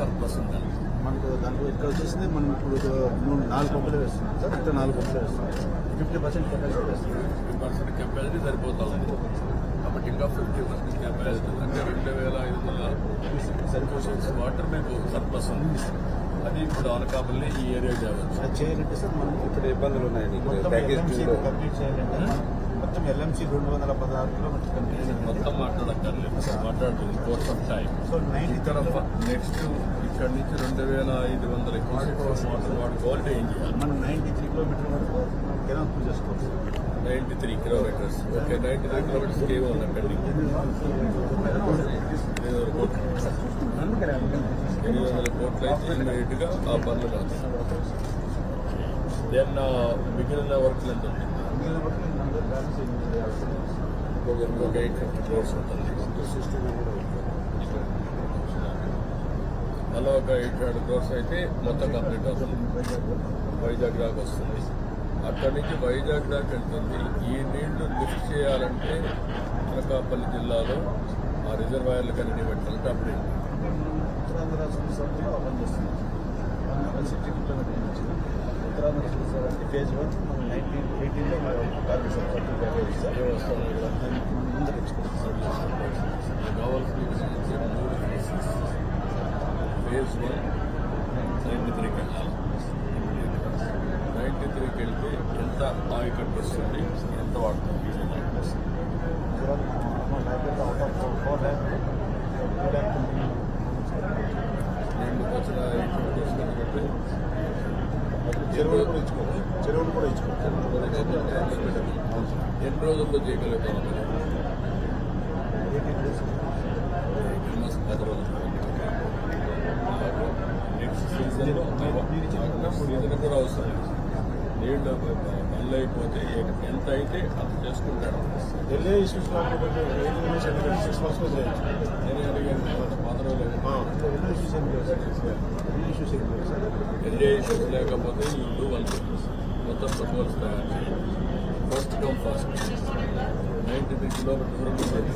Surplus ఉండాలి మనకు దాంట్లో ఇక్కడ వచ్చేసింది మనం ఇప్పుడు మూడు నాలుగు పంపులు వేస్తున్నాం సార్. ఇక్కడ నాలుగు పంపులు వేస్తున్నాం. ఫిఫ్టీ పర్సెంట్ కెపాసిటీ వేస్తున్నాం. ఫిఫ్టీ పర్సెంట్ కెపాసిటీ సరిపోతుంది. కాబట్టి ఇంకా ఫిఫ్టీ పర్సెంట్ కెపాసిటీ అంటే రెండు వేల ఐదు వందల సరిపోసేసి వాటర్ మేము సర్ప్లస్ ఉంది. అది ఇప్పుడు అనకాపల్లి ఈ ఏరియా చేయాలి అది చేయాలంటే సార్ మనకి ఇక్కడ ఇబ్బందులు ఉన్నాయి కంప్లీట్ చేయాలంటే మొత్తం ఎల్ఎంసీ రెండు వందల పదహారు కిలోమీటర్స్ మొత్తం మాట్లాడక్కర్లేదు. మాట్లాడుతుంది course of time so ninety ఇక్కడ నెక్స్ట్ ఇక్కడ నుంచి రెండు వేల ఐదు వందల వాటర్ వాటర్ క్వాలిటీ ఏం చేయాలి? మనం నైన్టీ త్రీ కిలోమీటర్ వరకు కెనాల్ పూజ చేసుకోవచ్చు ninety three kilometres okay ninety three kilometres ఏమి కోట్లు. ఎనిమిది వందల కోట్లు అయితే ఇమ్మీడియట్గా ఆ పనులు కాదు దెన్ మిగిలిన వర్క్లు ఎంత ఉంటుంది మిగిలిన ఎయిట్ ఫిఫ్టీ క్రోర్స్ ఉంటుంది మళ్ళీ ఒక ఎయిట్ హండ్రెడ్ క్రోర్స్ అయితే మొత్తం కంప్లీట్ అవుతుంది వైజాగ్ దాకా వస్తుంది అక్కడి నుంచి వైజాగ్ దాకా వెళ్తుంది. ఈ నీళ్ళు లిఫ్ట్ చేయాలంటే అనకాపల్లి జిల్లాలో ఆ రిజర్వాయర్లు కన్నీ పెట్టాలంటే అప్పుడు ఉత్తరాంధ్ర రాష్ట్ర ఉత్తరాంధ్ర ఫేజ్ వన్ నైన్టీన్ ఎయిటీన్లో టార్గెట్ సార్ సర్వే వస్తాను సార్ ఏం ముందర కావాల్సిన ఫేజ్ వన్ నైంటీ త్రీకి వెళ్ళాలి నైంటీ త్రీకి వెళ్తే ఎంత ఆయకట్టు వస్తుంది ఎంత వాడుతుంది Gujarat library out of four రెండు చెరువులు కూడా చెరువులు కూడా ఇచ్చుకోవచ్చు ఎన్ని రోజుల్లో చేయగలుగుతాం నెక్స్ట్ సీజన్ సీజన్ కూడా అవసరం. నీళ్ళు పనులు అయిపోతే ఎంత అయితే అంత చేసుకుంటాడు ఢిల్లీ ఇష్యూస్ సిక్స్ మంత్స్లో చేయొచ్చు నేను అడిగాను రోజులు ఎన్నో ఇష్యూస్ ఏం ఎన్నో ఇష్యూస్ ఏం ఇష్యూస్ లేకపోతే ఇల్లు వాళ్ళు మొత్తం ప్రపోజల్స్ తయారు చేయాలి first come fast ninety three kilometres